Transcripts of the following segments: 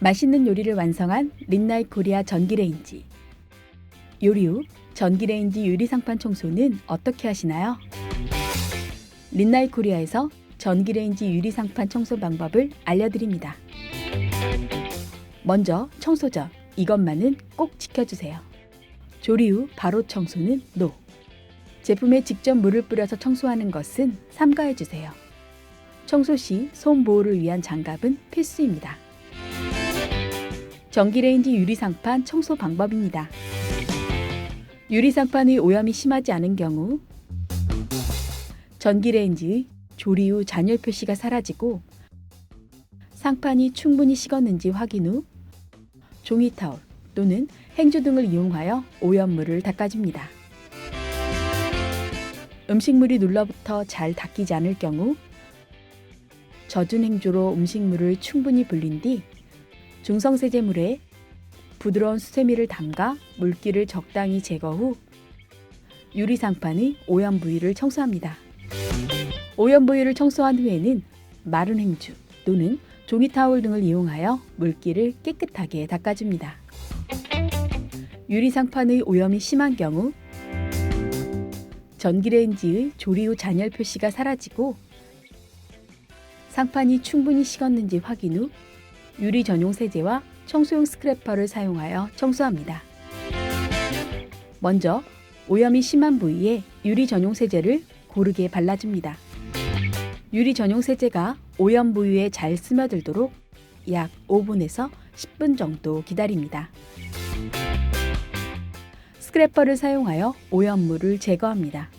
맛있는 요리를 완성한 린나이 코리아 전기레인지. 요리 후 전기레인지 유리상판 청소는 어떻게 하시나요? 린나이 코리아에서 전기레인지 유리상판 청소 방법을 알려드립니다. 먼저 청소 전 이것만은 꼭 지켜주세요. 조리 후 바로 청소는 NO. 제품에 직접 물을 뿌려서 청소하는 것은 삼가해주세요. 청소 시 손 보호를 위한 장갑은 필수입니다. 전기레인지 유리상판 청소 방법입니다. 유리상판의 오염이 심하지 않은 경우 전기레인지의 조리 후 잔열 표시가 사라지고 상판이 충분히 식었는지 확인 후 종이 타올 또는 행주 등을 이용하여 오염물을 닦아줍니다. 음식물이 눌러붙어 잘 닦이지 않을 경우 젖은 행주로 음식물을 충분히 불린 뒤 중성세제물에 부드러운 수세미를 담가 물기를 적당히 제거 후 유리상판의 오염 부위를 청소합니다. 오염 부위를 청소한 후에는 마른 행주 또는 종이 타올 등을 이용하여 물기를 깨끗하게 닦아줍니다. 유리상판의 오염이 심한 경우 전기레인지의 조리 후 잔열 표시가 사라지고 상판이 충분히 식었는지 확인 후 유리 전용 세제와 청소용 스크래퍼를 사용하여 청소합니다. 먼저 오염이 심한 부위에 유리 전용 세제를 고르게 발라줍니다. 유리 전용 세제가 오염 부위에 잘 스며들도록 약 5분에서 10분 정도 기다립니다. 스크래퍼를 사용하여 오염물을 제거합니다.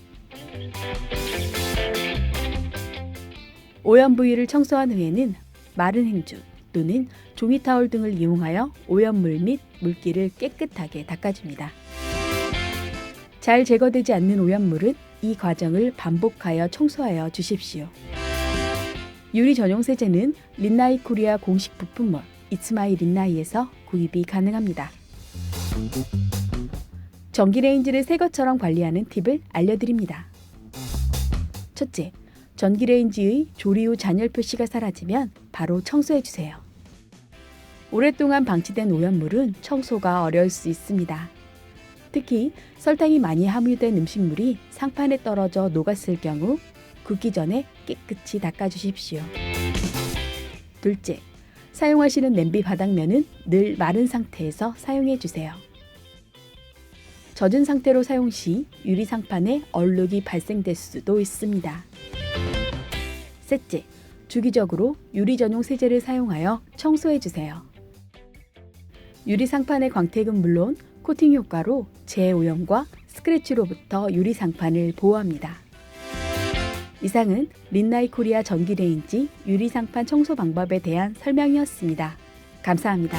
오염 부위를 청소한 후에는 마른 행주 또는 종이 타올 등을 이용하여 오염물 및 물기를 깨끗하게 닦아줍니다. 잘 제거되지 않는 오염물은 이 과정을 반복하여 청소하여 주십시오. 유리 전용 세제는 린나이 코리아 공식 부품몰 이츠마이 린나이에서 구입이 가능합니다. 전기레인지를 새 것처럼 관리하는 팁을 알려드립니다. 첫째, 전기레인지의 조리 후 잔열 표시가 사라지면 바로 청소해 주세요. 오랫동안 방치된 오염물은 청소가 어려울 수 있습니다. 특히 설탕이 많이 함유된 음식물이 상판에 떨어져 녹았을 경우 굽기 전에 깨끗이 닦아주십시오. 둘째, 사용하시는 냄비 바닥면은 늘 마른 상태에서 사용해 주세요. 젖은 상태로 사용 시 유리 상판에 얼룩이 발생될 수도 있습니다. 셋째, 주기적으로 유리 전용 세제를 사용하여 청소해 주세요. 유리 상판의 광택은 물론 코팅 효과로 재오염과 스크래치로부터 유리 상판을 보호합니다. 이상은 린나이 코리아 전기레인지 유리 상판 청소 방법에 대한 설명이었습니다. 감사합니다.